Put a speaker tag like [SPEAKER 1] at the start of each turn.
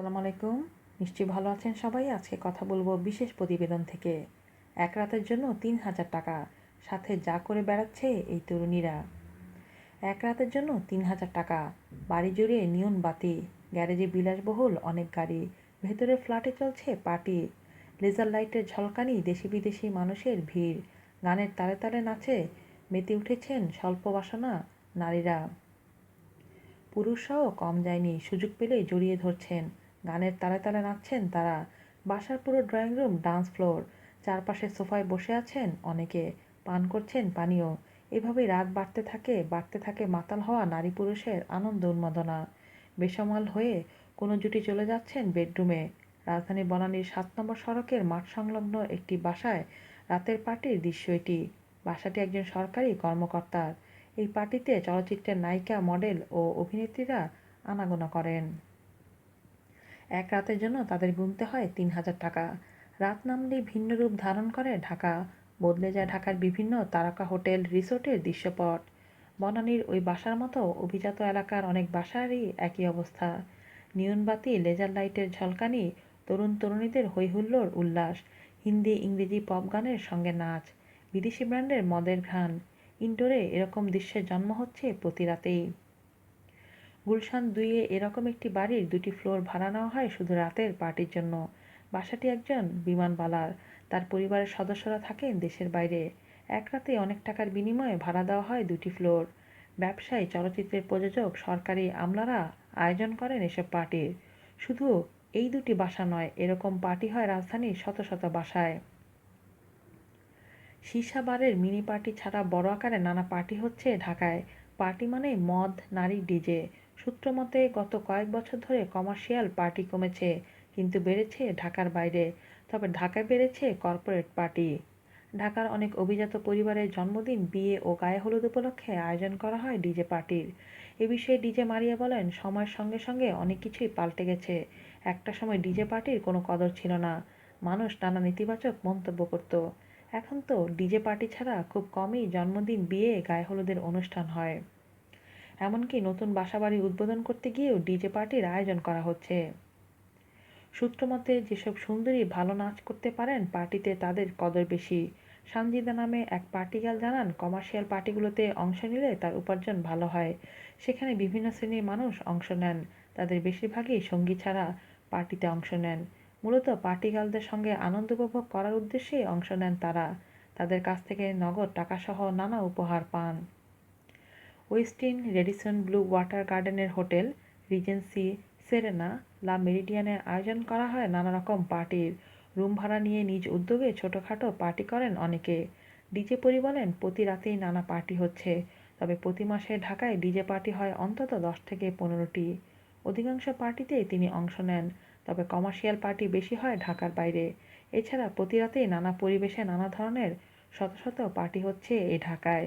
[SPEAKER 1] আসসালামু আলাইকুম। নিশ্চয়ই ভালো আছেন সবাই? আজকে কথা বলব বিশেষ প্রতিবেদন থেকে। এক রাতের জন্য তিন হাজার টাকা, সাথে যা করে বেড়াচ্ছে এই তরুণীরা। এক রাতের জন্য তিন হাজার টাকা, বাড়ি জুড়ে নিয়ন বাতি, গ্যারেজে বিলাসবহুল অনেক গাড়ি, ভেতরে ফ্ল্যাটে চলছে পার্টি, লেজার লাইটের ঝলকানি দেশি বিদেশি মানুষের ভিড়, গানের তালে তালে নাচে মেতে উঠেছেন স্বল্প বাসনা নারীরা। পুরুষরাও কম যায়নি, সুযোগ পেলেই জড়িয়ে ধরছেন গানের তালে তালে নাচছেন তারা। বাসার পুরো ড্রয়িং রুম ডান্স ফ্লোর চারপাশে সোফায় বসে আছেন অনেকে। পান করছেন পানীয়। এভাবেই রাত বাড়তে থাকে বাড়তে থাকে মাতাল হওয়া নারী পুরুষের আনন্দ উন্মাদনা। বেসামাল হয়ে কোনো জুটি চলে যাচ্ছেন বেডরুমে রাজধানী বনানীর সাত নম্বর সড়কের মাঠ সংলগ্ন একটি বাসায় রাতের পার্টির দৃশ্য এটি। বাসাটি একজন সরকারি কর্মকর্তার। এই পার্টিতে চলচ্চিত্রের নায়িকা, মডেল ও অভিনেত্রীরা আনাগোনা করেন। এক রাতের জন্য তাদের গুনতে হয় তিন হাজার টাকা। রাত নামলেই ভিন্ন রূপ ধারণ করে ঢাকা। বদলে যায় ঢাকার বিভিন্ন তারকা হোটেল, রিসোর্টের দৃশ্যপট। বনানীর ওই বাসার মতো অভিজাত এলাকার অনেক বাসারই একই অবস্থা। নিয়নবাতি, লেজার লাইটের ঝলকানি, তরুণ তরুণীদের হৈহুল্লোর উল্লাস, হিন্দি, ইংরেজি পপ গানের সঙ্গে নাচ, বিদেশি ব্র্যান্ডের মদের ঘ্রাণ। ইনডোরে এরকম দৃশ্যের জন্ম হচ্ছে প্রতি রাতেই। গুলশান দুইয়ে এরকম একটি বাড়ির দুটি ফ্লোর ভাড়া নেওয়া হয় শুধু রাতের পার্টির জন্য। বাসাটি একজন বিমানবালার। তার পরিবারের সদস্যরা থাকেন দেশের বাইরে। এক রাতে অনেক টাকার বিনিময়ে ভাড়া দেওয়া হয় দুটি ফ্লোর। ব্যবসায়ী, চলচ্চিত্রের প্রযোজক, সরকারি আমলারা আয়োজন করেন এসব পার্টির শুধু এই দুটি বাসা নয়, এরকম পার্টি হয় রাজধানীর শত শত বাসায়। সীসা বারের মিনি পার্টি ছাড়া বড় আকারে নানা পার্টি হচ্ছে ঢাকায়। পার্টি মানে মদ, নারী, ডিজে। সূত্রমতে গত কয়েক বছর ধরে কমার্শিয়াল পার্টি কমেছে, কিন্তু বেড়েছে ঢাকার বাইরে। তবে ঢাকায় বেড়েছে কর্পোরেট পার্টি। ঢাকার অনেক অভিজাত পরিবারের জন্মদিন, বিয়ে ও গায়ে হলুদ উপলক্ষে আয়োজন করা হয় ডিজে পার্টির। এ বিষয়ে ডিজে মারিয়া বলেন, সময়ের সঙ্গে সঙ্গে অনেক কিছুই পাল্টে গেছে। একটা সময় ডিজে পার্টির কোনো কদর ছিল না। মানুষ নানা নেতিবাচক মন্তব্য করত। এখন তো ডিজে পার্টি ছাড়া খুব কমই জন্মদিন, বিয়ে, গায়ে হলুদের অনুষ্ঠান হয়। এমনকি নতুন বাসাবাড়ি উদ্বোধন করতে গিয়েও ডিজে পার্টির আয়োজন করা হচ্ছে। সূত্রমতে, যেসব সুন্দরী ভালো নাচ করতে পারেন, পার্টিতে তাদের কদর বেশি। সানজিদা নামে এক পার্টিগাল জানান, কমার্শিয়াল পার্টিগুলোতে অংশ নিলে তার উপার্জন ভালো হয়। সেখানে বিভিন্ন শ্রেণির মানুষ অংশ নেন। তাদের বেশিরভাগই সঙ্গী ছাড়া পার্টিতে অংশ নেন। মূলত পার্টিগালদের সঙ্গে আনন্দ উপভোগ করার উদ্দেশ্যে অংশ নেন তারা। তাদের কাছ থেকে নগদ টাকাসহ নানা উপহার পান। ওয়েস্টিন রেডিসন ব্লু ওয়াটার গার্ডেনের হোটেল, রিজেন্সি, সেরেনা, লা মেরিডিয়ানে আয়োজন করা হয় নানা রকম পার্টির। রুম ভাড়া নিয়ে নিজ উদ্যোগে ছোটোখাটো পার্টি করেন অনেকে। ডিজে পরি বলেন প্রতি রাতেই নানা পার্টি হচ্ছে। তবে প্রতি মাসে ঢাকায় ডিজে পার্টি হয় অন্তত দশ থেকে পনেরোটি। অধিকাংশ পার্টিতেই তিনি অংশ নেন, তবে কমার্শিয়াল পার্টি বেশি হয় ঢাকার বাইরে। এছাড়া প্রতি রাতেই নানা পরিবেশে নানা ধরনের শত শত পার্টি হচ্ছে এই ঢাকায়।